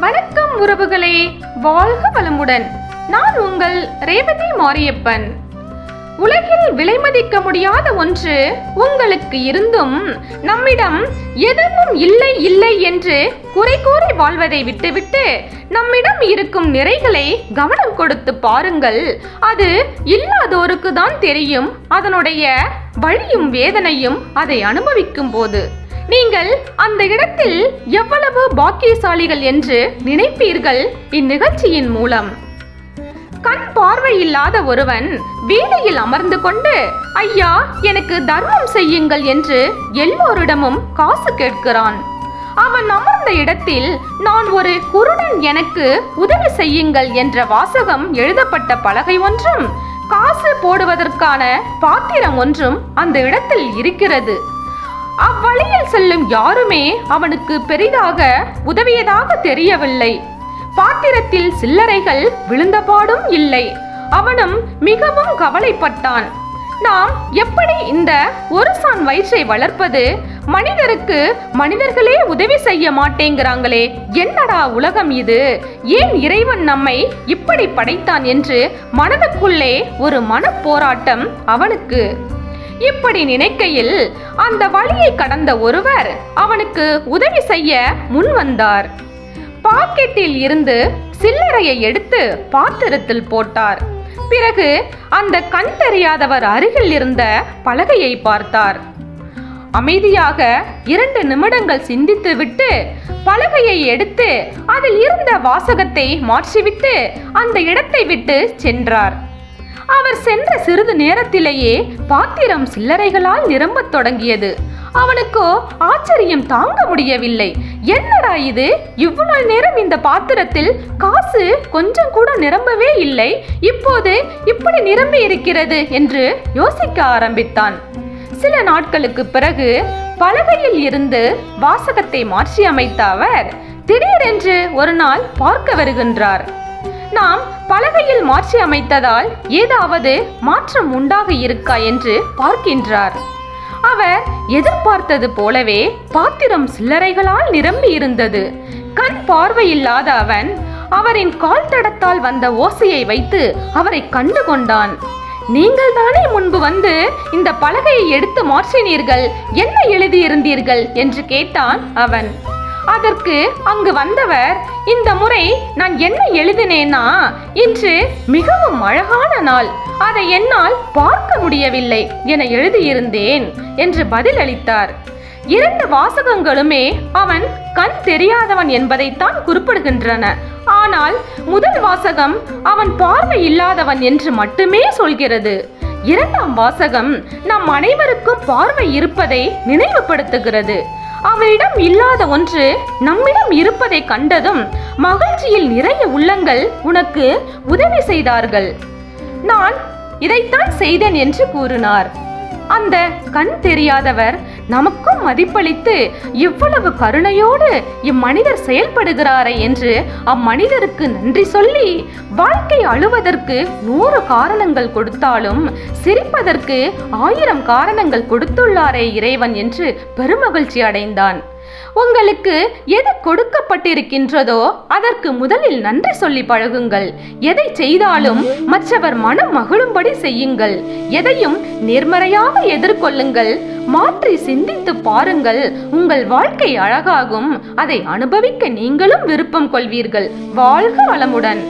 வணக்கம் உறவுகளே. வாழ்க வளமுடன். நான் உங்கள் ரேவதி மாரியப்பன். உலகில் விலைமதிக்க முடியாத ஒன்று உங்களுக்கு இருந்தும் நம்மிடம் எதுவும் இல்லை இல்லை என்று குறை கூறி வாழ்வதை விட்டுவிட்டு நம்மிடம் இருக்கும் நிறைகளை கவனம் கொடுத்து பாருங்கள். அது இல்லாதோருக்கு தான் தெரியும். அதனுடைய வழியும் வேதனையும் அதை அனுபவிக்கும் போது நீங்கள் அந்த இடத்தில் எவ்வளவு பாக்கியசாலிகள் என்று நினைப்பீர்கள் இந்நிகழ்ச்சியின் மூலம். கண் பார்வை இல்லாத ஒருவன் வீதியில் அமர்ந்து கொண்டு ஐயா எனக்கு தர்மம் செய்யுங்கள் என்று எல்லோரிடமும் காசு கேட்கிறான். அவன் அமர்ந்த இடத்தில் நான் ஒரு குருடன் எனக்கு உதவி செய்யுங்கள் என்ற வாசகம் எழுதப்பட்ட பலகை ஒன்றும் காசு போடுவதற்கான பாத்திரம் ஒன்றும் அந்த இடத்தில் இருக்கிறது. அவ்வழியில் செல்லும் யாருமே அவனுக்கு பெரிதாக உதவியதாக தெரியவில்லை. பாத்திரத்தில் சில்லறைகள் விழுந்தபாடும் இல்லை. அவனும் மிகவும் கவலைப்பட்டான். நாம் எப்படி இந்த ஒரு சான் வயிற்றை வளர்ப்பது? மனிதருக்கு மனிதர்களே உதவி செய்ய மாட்டேங்கிறாங்களே. என்னடா உலகம் இது? ஏன் இறைவன் நம்மை இப்படி படைத்தான் என்று மனதுக்குள்ளே ஒரு மனப்போராட்டம் அவனுக்கு இப்படி நினைக்கையில் அந்த வழியை கடந்த ஒருவர் அவனுக்கு உதவி செய்ய முன் வந்தார். பாக்கெட்டில் இருந்து சில்லறையை எடுத்து பாத்திரத்தில் போட்டார். பிறகு அந்த கண் தெரியாதவர் அருகில் இருந்த பலகையை பார்த்தார். அமைதியாக இரண்டு நிமிடங்கள் சிந்தித்துவிட்டு பலகையை எடுத்து அதில் இருந்த வாசகத்தை மாற்றிவிட்டு அந்த இடத்தை விட்டு சென்றார். அவர் சென்ற சிறிது நேரத்திலேயே பாத்திரம் சில்லறைகளால் நிரம்பத் தொடங்கியது. அவனுக்கோ ஆச்சரியம் தாங்க முடியவில்லை. என்னடா இது? இவ்வளவு நேரம் இந்த பாத்திரத்தில் காசு கொஞ்சம் கூட நிரம்பவே இல்லை. இப்போது இப்படி நிரம்பி இருக்கிறது? என்று யோசிக்க ஆரம்பித்தான். சில நாட்களுக்கு பிறகு பலகையில் இருந்து வாசகத்தை மாற்றி அமைத்த அவர் திடீரென்று ஒரு நாள் பார்க்க வருகின்றார். நாம் பலகையில் மாற்றி அமைத்ததால் ஏதாவது மாற்றம் உண்டாக இருக்கா என்று பார்க்கின்றார். அவர் எதிர்பார்த்தது போலவே பாத்திரம் சில்லறைகளால் நிரம்பி இருந்தது. கண் பார்வையில்லாத அவன் அவரின் கால் தடத்தால் வந்த ஓசையை வைத்து அவரை கண்டு கொண்டான். நீங்கள் தானே முன்பு வந்து இந்த பலகையை எடுத்து மாற்றினீர்கள்? என்ன எழுதியிருந்தீர்கள்? என்று கேட்டான் அவன். அதற்கு அங்கு வந்தவர் இந்த முறை நான் என்ன எழுதினேனா? இன்று மிகவும் அழகான நாள். அதை என்னால் பார்க்க முடியவில்லை என எழுதியிருந்தேன் என்று பதிலளித்தார். இரண்டு வாசகங்களுமே அவன் கண் தெரியாதவன் என்பதைத்தான் குறிப்பிடுகின்றன. ஆனால் முதல் வாசகம் அவன் பார்வை இல்லாதவன் என்று மட்டுமே சொல்கிறது. இரண்டாம் வாசகம் நம் அனைவருக்கும் பார்வை இருப்பதை நினைவுபடுத்துகிறது. அவரிடம் இல்லாத ஒன்று நம்மிடம் இருப்பதை கண்டதும் மகிழ்ச்சியில் நிறைய உள்ளங்கள் உனக்கு உதவி செய்தார்கள். நான் இதைத்தான் செய்தேன் என்று கூறினார். அந்த கண் தெரியாதவர் நமக்கும் மதிப்பளித்து இவ்வளவு கருணையோடு இம்மனிதர் செயல்படுகிறாரே என்று அம்மனிதருக்கு நன்றி சொல்லி வாழ்க்கை அழுவதற்கு நூறு காரணங்கள் கொடுத்தாலும் சிரிப்பதற்கு ஆயிரம் காரணங்கள் கொடுத்துள்ளாரே இறைவன் என்று பெருமகிழ்ச்சி அடைந்தான் உங்களுக்கு எது கொடுக்கப்பட்டிருக்கின்றதோ அதற்கு முதலில் நன்றி சொல்லி பழகுங்கள். எதை செய்தாலும் மற்றவர் மனம் மகிழும்படி செய்யுங்கள். எதையும் நேர்மறையாக எதிர்கொள்ளுங்கள். மாற்றி சிந்தித்து பாருங்கள். உங்கள் வாழ்க்கை அழகாகும். அதை அனுபவிக்க நீங்களும் விருப்பம் கொள்வீர்கள். வாழ்க வளமுடன்.